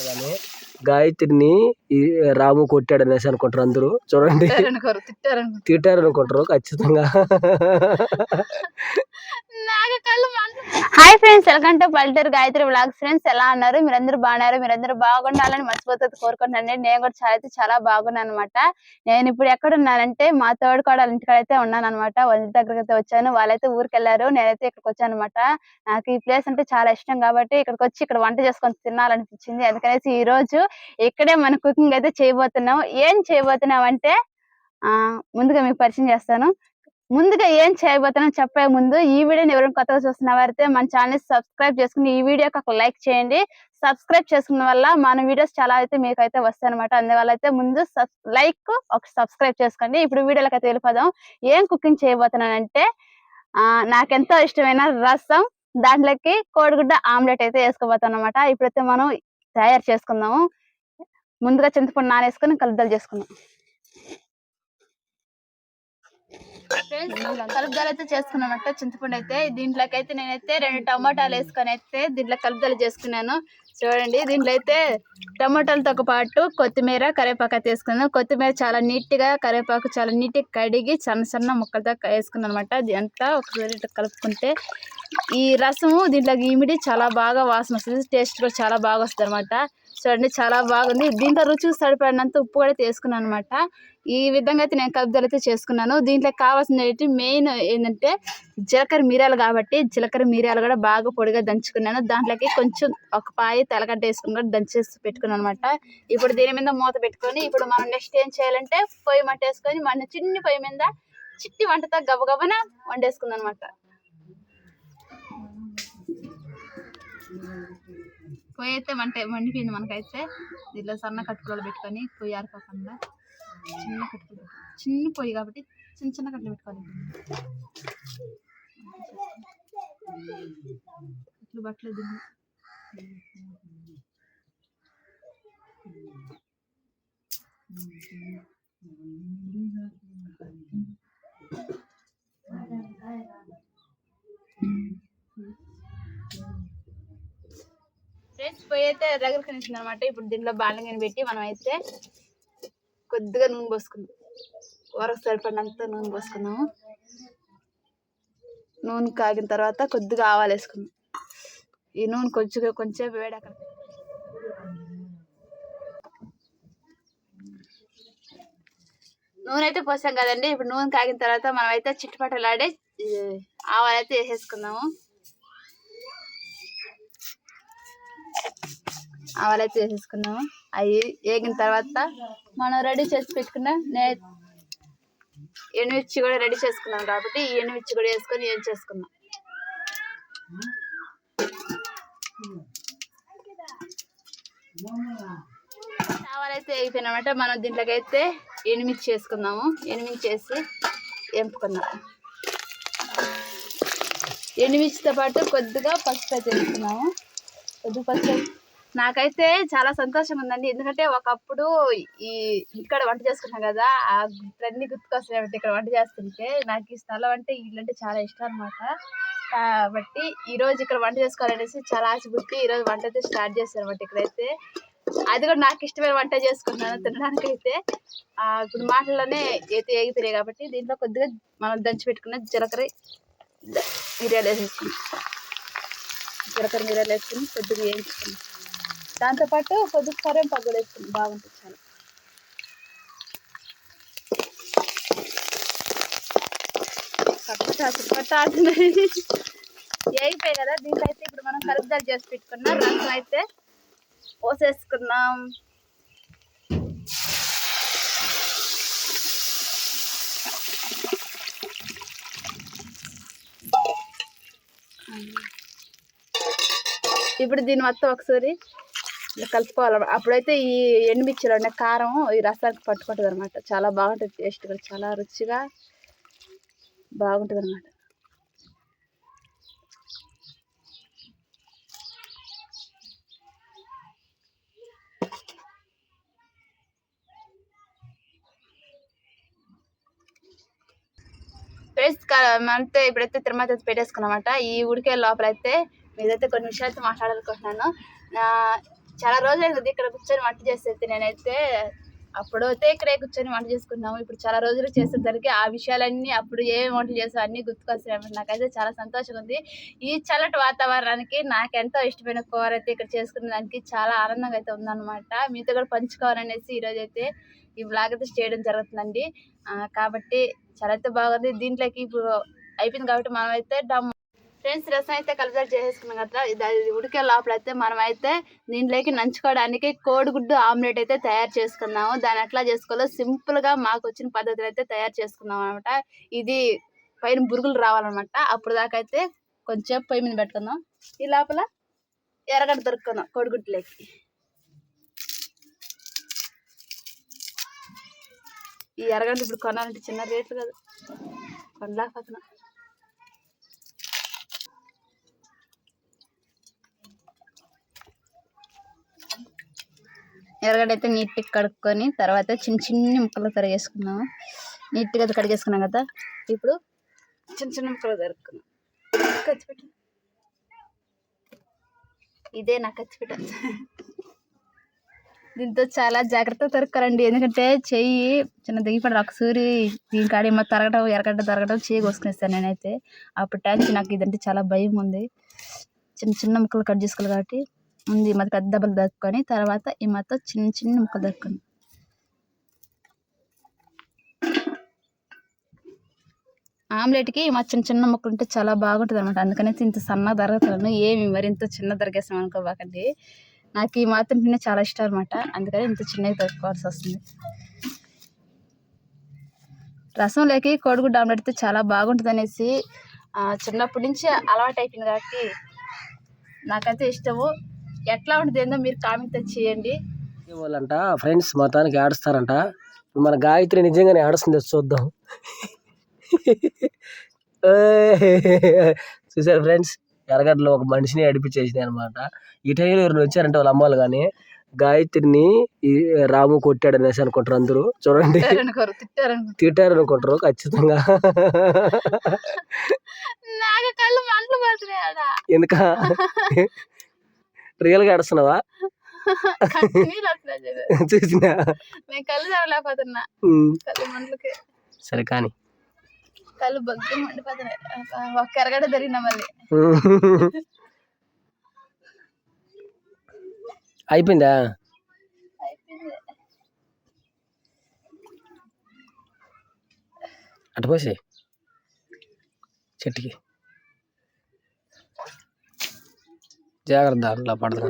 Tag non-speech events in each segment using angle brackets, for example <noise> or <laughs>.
కానీ గాయత్రిని ఈ రాము కొట్టాడు అనేసి అనుకుంటారు అందరూ. చూడండి. తిట్టారనుకోరు తిట్టారనుకో తిట్టారు అనుకుంటారు ఖచ్చితంగా. <laughs> హాయ్ ఫ్రెండ్స్ వెల్కమ్ టు పల్లెటూరు గాయత్రి బ్లాగ్స్ ఫ్రెండ్స్ ఎలా ఉన్నారు? మీరందరూ బాగున్నారు? మీరందరూ బాగుండాలని మర్చిపోతుంది కోరుకుంటున్నాను నేను కూడా చాలా అయితే చాలా బాగున్నాను అనమాట నేను ఇప్పుడు ఎక్కడ ఉన్నానంటే మా తోడు కూడా ఇంటికాడ అయితే ఉన్నాను అనమాట వాళ్ళ దగ్గరికి అయితే వచ్చాను. వాళ్ళైతే ఊరికి వెళ్ళారు నేనైతే ఇక్కడికి వచ్చాను అనమాట నాకు ఈ ప్లేస్ అంటే చాలా ఇష్టం కాబట్టి ఇక్కడికి వచ్చి ఇక్కడ వంట చేసుకొని తినాలనిపించింది. అందుకనేసి ఈ రోజు ఇక్కడే మన కుకింగ్ అయితే చేయబోతున్నాం. ఏం చేయబోతున్నాం అంటే ఆ ముందుగా మీకు పరిచయం చేస్తాను. ముందుగా ఏం చేయబోతున్నాం చెప్పే ముందు ఈ వీడియోని ఎవరైనా కొత్తగా చూస్తున్న వారైతే మన ఛానల్ సబ్స్క్రైబ్ చేసుకుని ఈ వీడియోకి ఒక లైక్ చేయండి. సబ్స్క్రైబ్ చేసుకున్న వల్ల మన వీడియోస్ చాలా అయితే మీకు అయితే వస్తాయి అనమాట అందువల్ల అయితే ముందు లైక్ ఒక సబ్స్క్రైబ్ చేసుకోండి. ఇప్పుడు వీడియోలోకి అయితే వెళ్ళిపోదాం. ఏం కుకింగ్ చేయబోతున్నానంటే ఆ నాకెంతో ఇష్టమైన రసం దాంట్లోకి కోడిగుడ్డ ఆమ్లెట్ అయితే వేసుకోబోతాను అనమాట ఇప్పుడైతే మనం తయారు చేసుకుందాము. ముందుగా చింతపండు నానేసుకొని కలుద్దలు చేసుకుందాం. కలుపుదల అయితే చేసుకున్నానంట. చింతపండు అయితే దీంట్లోకి అయితే నేనైతే రెండు టమాటాలు వేసుకొని అయితే దీంట్లో కలుపుదల చేసుకున్నాను. చూడండి దీంట్లో అయితే టమాటాలతో పాటు కొత్తిమీర కరివేపాకు అయితే వేసుకున్నాను. కొత్తిమీర చాలా నీట్గా కరివేపాకు చాలా నీట్గా కడిగి చిన్న సన్న ముక్కలతో వేసుకున్నాను అనమాట అంతా ఒకసారి కలుపుకుంటే ఈ రసము దీంట్లో ఇమిడి చాలా బాగా వాసన వస్తుంది. టేస్ట్ కూడా చాలా బాగా వస్తుంది అనమాట. చూడండి చాలా బాగుంది. దీంట్లో రుచికి సరిపడినంత ఉప్పు కూడా తీసుకున్నాను అనమాట ఈ విధంగా అయితే నేను కలుపుదల అయితే చేసుకున్నాను. దీంట్లో కావాల్సిన మెయిన్ ఏంటంటే జీలకర్ర మిరియాలు కాబట్టి జీలకర్ర మిరియాలు కూడా బాగా పొడిగా దంచుకున్నాను. దాంట్లోకి కొంచెం ఒక పాయి తలగడ్డ వేసుకుని కూడా దంచేసి పెట్టుకున్నాను అనమాట ఇప్పుడు దీని మీద మూత పెట్టుకొని ఇప్పుడు మనం నెక్స్ట్ ఏం చేయాలంటే పొయ్యి మంట వేసుకొని మన చిన్ని పొయ్యి మీద చిట్టి వంటతో గబగబన వండేసుకుంది అనమాట పొయ్యి అయితే మంట మండిపోయింది మనకైతే. దీనిలో సన్న కట్టుకోలు పెట్టుకొని పొయ్యి ఆరిపోకుండా చిన్న కట్టు చిన్న పొయ్యి కాబట్టి చిన్న చిన్న కట్టలు పెట్టుకోవాలి. ఇట్లు బట్టలు దిగు ఫ్రెండ్స్ పొయ్యి అయితే దగ్గరకు కనిపిస్తుంది అనమాట ఇప్పుడు దీంట్లో బాండగిని పెట్టి మనం అయితే కొద్దిగా నూనె పోసుకుందాం. వరకు సరిపడినంత నూనె పోసుకుందాము. నూనె కాగిన తర్వాత కొద్దిగా ఆవాలు వేసుకుందాం. ఈ నూనె కొంచెం కొంచెం వేడాక నూనె అయితే పోసాం కదండి. ఇప్పుడు నూనె కాగిన తర్వాత మనం అయితే చిట్టుపట్టలాడే ఆవాలు అయితే వేసేసుకుందాము. ఆవాలు అయితే వేసేసుకున్నాము అవి వేగిన తర్వాత మనం రెడీ చేసి పెట్టుకున్న నే ఎనిమిచ్చి కూడా రెడీ చేసుకున్నాం కాబట్టి ఈ ఎండుమిర్చి కూడా వేసుకొని ఏం చేసుకున్నాం చావాలైతే అయిపోయినామంటే. మనం దీంట్లోకి అయితే ఎండుమిర్చి వేసుకుందాము. ఎండుమిర్చి వేసి ఎంపుకున్నాం ఎండుమిర్చితో పాటు కొద్దిగా పసుపు అయితే వేసుకున్నాము కొద్దిగా పసుపు నాకైతే చాలా సంతోషంగా ఉందండి ఎందుకంటే ఒకప్పుడు ఈ ఇక్కడ వంట చేసుకున్నాం కదా ఆ గుర్తులన్నీ గుర్తుకొస్తాయి ఇక్కడ వంట చేస్తుంటే. నాకు ఈ స్థలం అంటే ఇల్లంటే చాలా ఇష్టం అనమాట కాబట్టి ఈ రోజు ఇక్కడ వంట చేసుకోవాలనేసి చాలా ఆశ పుట్టి ఈ రోజు వంట అయితే స్టార్ట్ చేశాను అనమాట ఇక్కడైతే. అది కూడా నాకు ఇష్టమైన వంట చేసుకున్నాను తినడానికి అయితే ఇప్పుడు మాటల్లోనే అయితే ఏగిపోయాయి కాబట్టి దీంట్లో కొద్దిగా మనం దంచి పెట్టుకున్న జీలకర్ర మిరియాలు వేసేసుకున్నాం జీలకర్ర మిరియాలు వేసుకుని కొద్దిగా వేయించుకున్నాం. దాంతోపాటు కొద్దిగా కరేపాకు కూడా వేసుకుని బాగుంటుంది చాలా. పట్టాడుతున్నాయి కదా దీంట్లో అయితే ఇప్పుడు మనం కలుపుదాలు చేసి పెట్టుకున్నాం రసం అయితే పోసేసుకున్నాం ఇప్పుడు దీన్ని మొత్తం ఒకసారి ఇలా కలుపుకోవాలి. అప్పుడైతే ఈ ఎండుమిర్చిలో ఉన్న కారం ఈ రసానికి పట్టుకుంటుంది అనమాట చాలా బాగుంటుంది టేస్ట్ కూడా చాలా రుచిగా బాగుంటుంది అనమాట ఫ్రెండ్స్ అంటే ఇప్పుడైతే తిరుమల పెట్టేసుకున్నమాట. ఈ ఉడికే లోపలైతే మీదైతే మీరైతే కొన్ని విషయాలతో మాట్లాడాలనుకుంటున్నాను. చాలా రోజులైంది ఇక్కడ కూర్చొని వంట చేసేది. నేనైతే అప్పుడు అయితే ఇక్కడే కూర్చొని వంట చేసుకున్నాము. ఇప్పుడు చాలా రోజులు చేసేసరికి ఆ విషయాలన్నీ అప్పుడు ఏం వంటలు చేసావు అన్ని గుర్తుకొస్తున్నాయి. నాకైతే చాలా సంతోషంగా ఉంది. ఈ చల్లటి వాతావరణానికి నాకు ఎంతో ఇష్టమైన కూర అయితే ఇక్కడ చేసుకున్న దానికి చాలా ఆనందంగా అయితే ఉందన్నమాట. మీతో కూడా పంచుకోవాలనేసి ఈరోజు అయితే ఈ బ్లాగ్ అయితే చేయడం జరుగుతుందండి. కాబట్టి చాలా అయితే బాగుంది. దీంట్లోకి ఇప్పుడు అయిపోయింది కాబట్టి మనమైతే డమ్ ఫ్రెండ్స్ రసం అయితే కలిపి చేసేసుకున్నాం కదా. ఇది ఉడికే లోపల అయితే మనం అయితే దీంట్లోకి నంచుకోవడానికి కోడిగుడ్డు ఆమ్లెట్ అయితే తయారు చేసుకుందాము. దాన్ని ఎట్లా చేసుకోవాలో సింపుల్గా మాకు వచ్చిన పద్ధతిలో అయితే తయారు చేసుకుందాం అనమాట ఇది పైన బురుగులు రావాలన్నమాట. అప్పుడు దాకా అయితే కొంచెం పొయ్యి మీద పెట్టుకుందాం. ఈ లోపల ఎర్రగడ్డ దొరుకుకుందాం కోడిగుడ్డులోకి. ఈ ఎర్రగడ్డ ఇప్పుడు కొనాలంటే చిన్న రేట్లు కదా. కొనలేకపోతున్నా. ఎర్రగడ్డ అయితే నీట్గా కడుక్కొని తర్వాత చిన్న చిన్న ముక్కలు కడిగేసుకున్నాము నీట్గా కడిగేసుకున్నాం కదా. ఇప్పుడు చిన్న చిన్న ముక్కలు తరుక్కున్నాం కచ్చిపెట్టు. ఇదే నా కచ్చిపెట్ట. దీంతో చాలా జాగ్రత్తగా తరుక్కారండి. ఎందుకంటే చెయ్యి చిన్న దిగిపడి ఒక సూరి దీని కాడ ఏమో తరగడం ఎర్రగడ్డ తరగడం చేయి కోసుకునేస్తాను నేనైతే. అప్పుడు టైంకి నాకు ఇదంటే చాలా భయం ఉంది. చిన్న చిన్న ముక్కలు కట్ చేసుకోవాలి కాబట్టి ముందు ఈ మధ్య పెద్ద దెబ్బలు దక్కుని తర్వాత ఈ మధ్య చిన్న చిన్న ముక్కలు దక్కుని ఆమ్లెట్కి మా చిన్న చిన్న ముక్కలు ఉంటే చాలా బాగుంటుంది అనమాట అందుకనేసి ఇంత సన్నగా తరగతున్నాను ఏమి మరి ఇంత చిన్న తరిగేస్తాం అనుకోబాకండి. నాకు ఈ మాత్రం తిన్న చాలా ఇష్టం అనమాట అందుకని ఇంత చిన్నగా తరుక్కోవాల్సి వస్తుంది. రసం లేకి కోడిగుడ్డు ఆమ్లెట్ అయితే చాలా బాగుంటుంది అనేసి చిన్నప్పటి నుంచి అలవాటు అయిపోయింది కాబట్టి నాకైతే ఇష్టము. ఎట్లా ఉంటుంది ఏందో మీరు కామెంట్ చేయండి. వాళ్ళంట ఫ్రెండ్స్ మొత్తానికి ఆడుస్తారంట మన గాయత్రి నిజంగానే ఆడుస్తుంది చూద్దాం. <laughs> చూసారు ఫ్రెండ్స్ ఎర్రగడ్డలో ఒక మనిషిని అడిపించేసింది అనమాట ఈ టైంలో ఎవరు వచ్చారంటే వాళ్ళ అమ్మాలు కానీ గాయత్రిని రాము కొట్టాడు అనేసి అనుకుంటారు అందరూ. చూడండి. తిట్టారు అనుకుంటారు ఖచ్చితంగా. <laughs> ఎందుక? నీళ్ళు వస్తున్నాయి చూడు. చూసినా? సరే కానీ. కళ్ళు బగ్గి మండిపోతున్నాయి. ఒక్క ఎరగడ జరిగిన మళ్ళీ. <laughs> అయిపోయిందా? అయిపోయింది. అటు పోసి చెట్టుకి. జాగ్రత్త దాంట్లో పడదు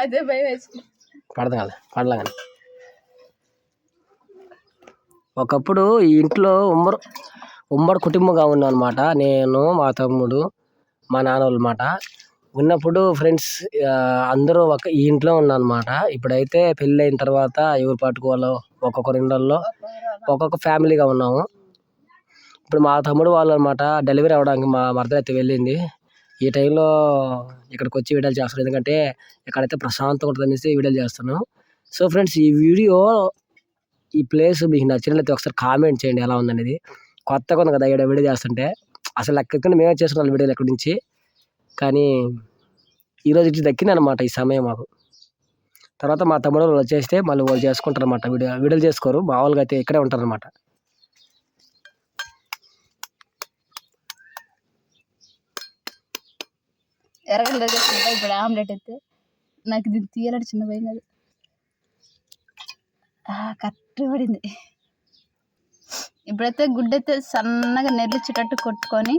అదే భయం పడదు కదా పడలా కానీ ఒకప్పుడు ఈ ఇంట్లో ఉమ్మడి ఉమ్మడి కుటుంబంగా ఉన్నాం అనమాట నేను మా తమ్ముడు మా నాన్న వాళ్ళ మాట ఉన్నప్పుడు ఫ్రెండ్స్ అందరూ ఒక ఈ ఇంట్లో ఉన్నాం అనమాట ఇప్పుడైతే పెళ్ళి అయిన తర్వాత ఎవరు పట్టుకోవాలో ఒక్కొక్కరి ఇళ్ళల్లో ఒక్కొక్క ఫ్యామిలీగా ఉన్నాము. ఇప్పుడు మా తమ్ముడు వాళ్ళు అనమాట డెలివరీ అవ్వడానికి మా మరద అయితే వెళ్ళింది. ఈ టైంలో ఇక్కడికి వచ్చి వీడియోలు చేస్తాను ఎందుకంటే ఇక్కడైతే ప్రశాంతంగా ఉంటుంది అనేసి వీడియోలు చేస్తాను. సో ఫ్రెండ్స్ ఈ వీడియో ఈ ప్లేస్ మీకు నచ్చినట్లయితే ఒకసారి కామెంట్ చేయండి ఎలా ఉందనేది. కొత్తగా ఉంది కదా ఇక్కడ వీడియో చేస్తుంటే. అసలు ఎక్కడికైనా మేమే చేసుకున్నాం వీడియోలు ఎక్కడి నుంచి. కానీ ఈరోజు ఇటు దక్కింది అనమాట ఈ సమయం మాకు. తర్వాత మా తమ్ముడు వాళ్ళు వచ్చేస్తే మళ్ళీ వాళ్ళు చేసుకుంటారు అనమాట వీడియో. వీడియోలు చేసుకోరు. మామూలుగా అయితే ఇక్కడే ఉంటారు ఎరగడ ఇప్పుడు ఆమ్లెట్ అయితే నాకు ఇది తీయాలంటే చిన్న భయం కాదు. కరెక్ట్ పడింది. ఇప్పుడైతే గుడ్డ అయితే సన్నగా నెర్లిచ్చేటట్టు కొట్టుకొని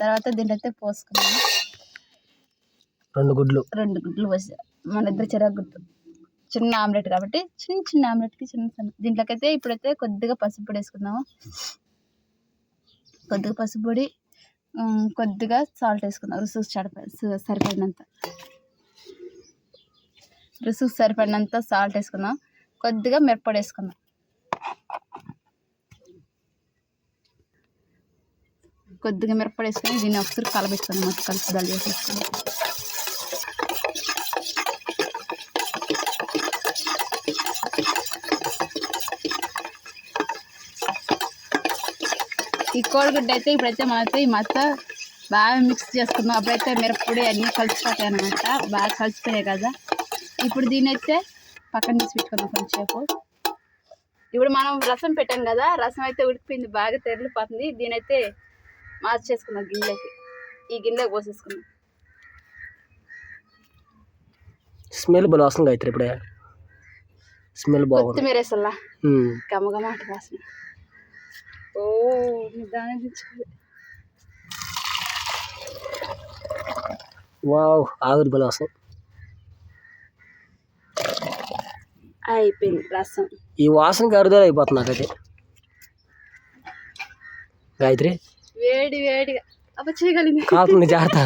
తర్వాత దీంట్లో అయితే పోసుకున్నాను. రెండు గుడ్లు. రెండు గుడ్లు పోసా. మన ఇద్దరు చెరకు గుడ్లు చిన్న ఆమ్లెట్ కాబట్టి చిన్న చిన్న ఆమ్లెట్కి చిన్న చిన్న దీంట్లోకైతే ఇప్పుడైతే కొద్దిగా పసుపు పొడి వేసుకుందాము. కొద్దిగా పసుపు పొడి కొద్దిగా సాల్ట్ వేసుకుందాం. రుసుకు చడప సరిపడినంత. రుసుకు సరిపడినంత సాల్ట్ వేసుకుందాం. కొద్దిగా మిరప్పొడి వేసుకుందాం. కొద్దిగా మిరప్పొడి వేసుకొని దీన్ని ఒకసారి కలబెట్టుకుందాం మొత్తం దల్ చేసేసుకుందాం ఈ కోడిగుడ్డ అయితే ఇప్పుడైతే మనమైతే ఈ మత బాగా మిక్స్ చేసుకుందాం అప్పుడైతే మిరప్పొడి అన్నీ కలిసిపోతాయి అనమాట బాగా కలిసిపోయాయి కదా. ఇప్పుడు దీని అయితే పక్కన తీసి పెట్టుకుందాం కొంచెంసేపు. ఇప్పుడు మనం రసం పెట్టాం కదా రసం అయితే ఉడికిపోయింది బాగా తెరలిపోతుంది. దీని అయితే మార్చేసుకుందాం గిన్నెకి ఈ గిన్నెలోకి పోసేసుకుందాం. స్మెల్ బలం వస్తుంది గాయత్రి ఇప్పుడే. స్మెల్ బాగుంది. కొత్తిమీర వేసల్లా ఉమ్. గమగమ అంట వాసన. ఓ నిదానం వావ్ ఆవిరి బలం అయిపోయింది రసం. ఈ వాసనకి అరుదల అయిపోతుంది నాకైతే. గాయత్రి? వేడి వేడిగా. అప్ప చేయగలిగింది. కాకుండా జాగ్రత్త.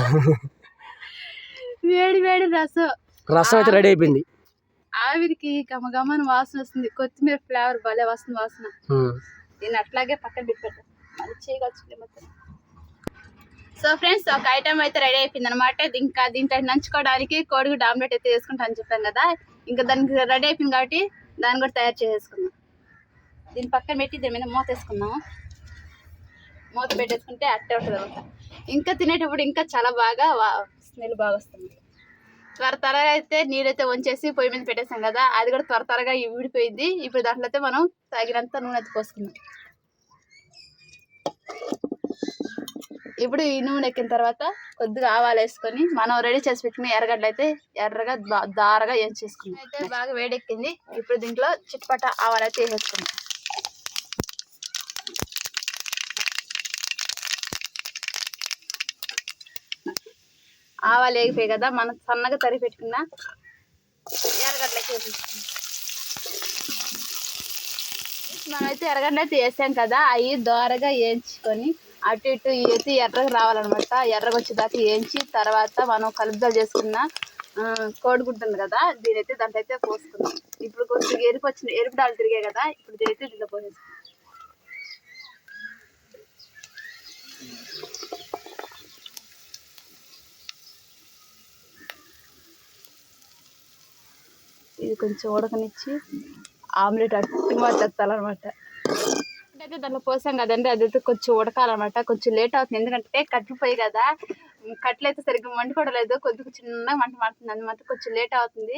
వేడి వేడి రసం. రసం అయితే రెడీ అయిపోయింది. ఆవిరికి గమగమని వాసన వస్తుంది. కొత్తిమీర ఫ్లేవర్ భలే వస్తుంది వాసన. దీన్ని అట్లాగే పక్కన పెట్టి మంచిగా వచ్చింది మొత్తం. సో ఫ్రెండ్స్ ఒక ఐటమ్ అయితే రెడీ అయిపోయింది అనమాట ఇంకా దీంట్లో నంచుకోవడానికి కోడిగుడ్డు ఆమ్లెట్ అయితే వేసుకుంటా అని చెప్పాను కదా. ఇంకా దానికి రెడీ అయిపోయింది కాబట్టి దాన్ని కూడా తయారు చేసేసుకుందాం దీని పక్కన పెట్టి దీని మీద మూత వేసుకుందాం. మూత పెట్టేసుకుంటే అట్టే ఉంటుంది ఇంకా తినేటప్పుడు ఇంకా చాలా బాగా స్మెల్ బాగా వస్తుంది. త్వర త్వరగా అయితే నీళ్ళైతే వంచేసి పొయ్యి మీద పెట్టేసాం కదా అది కూడా త్వర త్వరగా విడిపోయింది. ఇప్పుడు దాంట్లో అయితే మనం తగినంత నూనె అయితే పోసుకుందాం. ఇప్పుడు ఈ నూనె ఎక్కిన తర్వాత కొద్దిగా ఆవాలు వేసుకొని మనం రెడీ చేసి పెట్టుకుని ఎర్రగడ్డలు అయితే ఎర్రగా దారగా ఏం చేసుకున్నాం అయితే బాగా వేడెక్కింది. ఇప్పుడు దీంట్లో చిట్పట ఆవాలు అయితే వేసేసుకున్నాం ఆవాలు వేగిపోయి కదా మనం సన్నగా తరిగి పెట్టుకున్న ఎర్రగడ్డలకి వేసేసుకున్నాం మనమైతే ఎర్రగడ్డ అయితే వేసాం కదా అవి దోరగా వేయించుకొని అటు ఇటు వేసి ఎర్రగా రావాలన్నమాట. ఎర్రగా వచ్చేదాకా వేయించి తర్వాత మనం కలుపుదలు చేసుకున్న ఆ, కోడిగుడ్డు ఉంది కదా దీనైతే దాంట్లో అయితే పోసుకున్నాం ఇప్పుడు కొంచెం ఎరుపు వచ్చిన ఎరుపు డాలు తిరిగాయి కదా ఇప్పుడు దీని అయితే దీంట్లో పోసేసుకున్నాం ఇది కొంచెం ఉడకనిచ్చి ఆమ్లెట్ అట్టి మార్చేస్తాలన్నమాట. అయితే దాంట్లో పోసాం కదండి అది అయితే కొంచెం ఉడకాలన్నమాట. కొంచెం లేట్ అవుతుంది. ఎందుకంటే కట్టిపోయి కదా ఉమ్, కట్లు అయితే సరిగ్గా మండుకోవడలేదు. కొద్దిగా చిన్నగా మంట మారుతుంది. అనమాట కొంచెం లేట్ అవుతుంది.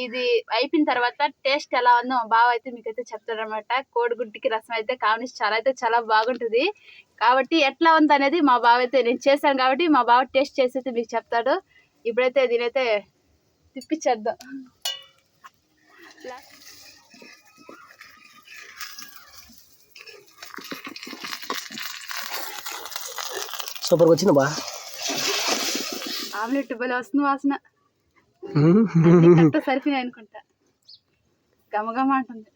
ఇది అయిపోయిన తర్వాత టేస్ట్ ఎలా ఉందో మా బావ అయితే మీకైతే చెప్తాడనమాట కోడిగుడ్డుకి రసం అయితే కాంబినేషన్ చాలా అయితే చాలా బాగుంటుంది. కాబట్టి ఎట్లా ఉంది అనేది మా బావ అయితే నేను చేశాను కాబట్టి మా బావ టేస్ట్ చేసి అయితే మీకు చెప్తాడు. ఇప్పుడైతే దీనైతే తిప్పించేద్దాం సూపర్గా వచ్చింది బా? ఆమ్లెట్ భలే వస్తుంది వాసన. సరిపోయినాయి అనుకుంటా. గమగమ అంటుంది.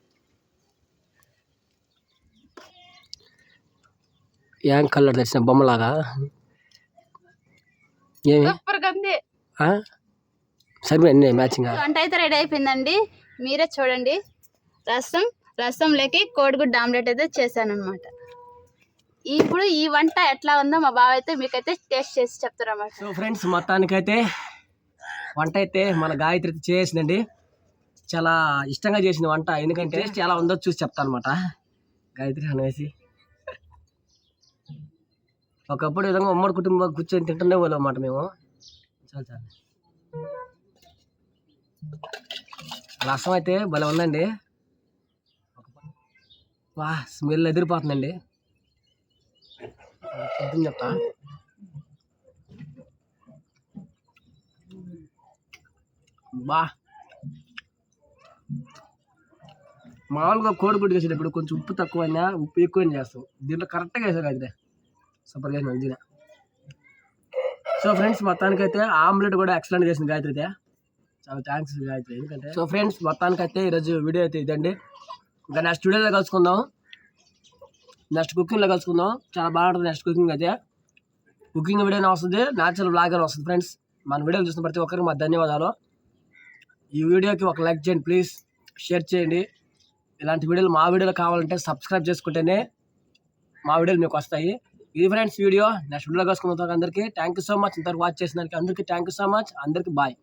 ఏం కలర్ తెచ్చిన బొమ్మలాగా? ఏమి? సరిపోయింది మ్యాచింగ్? వంట అయితే రెడీ అయిపోయిందండి. మీరే చూడండి. రసం రసంలోకి కోడిగుడ్డు ఆమ్లెట్ అయితే చేశాను అనమాట ఇప్పుడు ఈ వంట ఎట్లా ఉందో మా బావ అయితే మీకైతే టేస్ట్ చేసి చెప్తారన్నమాట సో ఫ్రెండ్స్ మొత్తానికైతే వంట అయితే మన గాయత్రి అయితే చేసిందండి. చాలా ఇష్టంగా చేసిన వంట. ఎందుకంటే టేస్ట్ ఎలా ఉందో చూసి చెప్తాను అనమాట గాయత్రి అనేసి. ఒకప్పుడు విధంగా ఉమ్మడి కుటుంబం కూర్చొని తింటుండే వాళ్ళం అన్నమాట మేము. చాలా చాలా. రసం అయితే భలే ఉందండి. వా స్మెల్ ఎదిరిపోతుందండి. అర్థం చెప్తా. బా. మామూలుగా కోడిగుడ్డు వేసేటప్పుడు కొంచెం ఉప్పు తక్కువైనా ఉప్పు ఎక్కువైనా చేస్తాం. దీంట్లో కరెక్ట్గా వేసారు అయితే సూపర్ చేసిన మంచిగా సో ఫ్రెండ్స్ మొత్తానికైతే ఆమ్లెట్ కూడా ఎక్సలెంట్ చేసింది గాయత్రి అయితే. చాలా థ్యాంక్స్ గాయత్రి ఎందుకంటే సో ఫ్రెండ్స్ మొత్తానికైతే ఈరోజు వీడియో అయితే ఇదండి. ఇంకా నెక్స్ట్ వీడియోలో కలుసుకుందాం. నెక్స్ట్ కుకింగ్లో కలుసుకుందాం. చాలా బాగుంటుంది నెక్స్ట్ కుకింగ్ అయితే. కుకింగ్ వీడియోనే వస్తుంది న్యాచురల్ బ్లాగ్ అని వస్తుంది ఫ్రెండ్స్. మన వీడియోలు చూసిన ప్రతి ఒక్కరికి మా ధన్యవాదాలు. ఈ వీడియోకి ఒక లైక్ చేయండి ప్లీజ్ షేర్ చేయండి. ఇలాంటి వీడియోలు మా వీడియోలు కావాలంటే సబ్స్క్రైబ్ చేసుకుంటేనే మా వీడియోలు మీకు వస్తాయి. ఇది ఫ్రెండ్స్ వీడియో. నెక్స్ట్ వీడియోలో కలుసుకుందాం అందరికీ. థ్యాంక్ యూ సో మచ్ ఇంతవరకు వాచ్ చేసినందుకు అందరికీ థ్యాంక్ యూ సో మచ్ అందరికీ బాయ్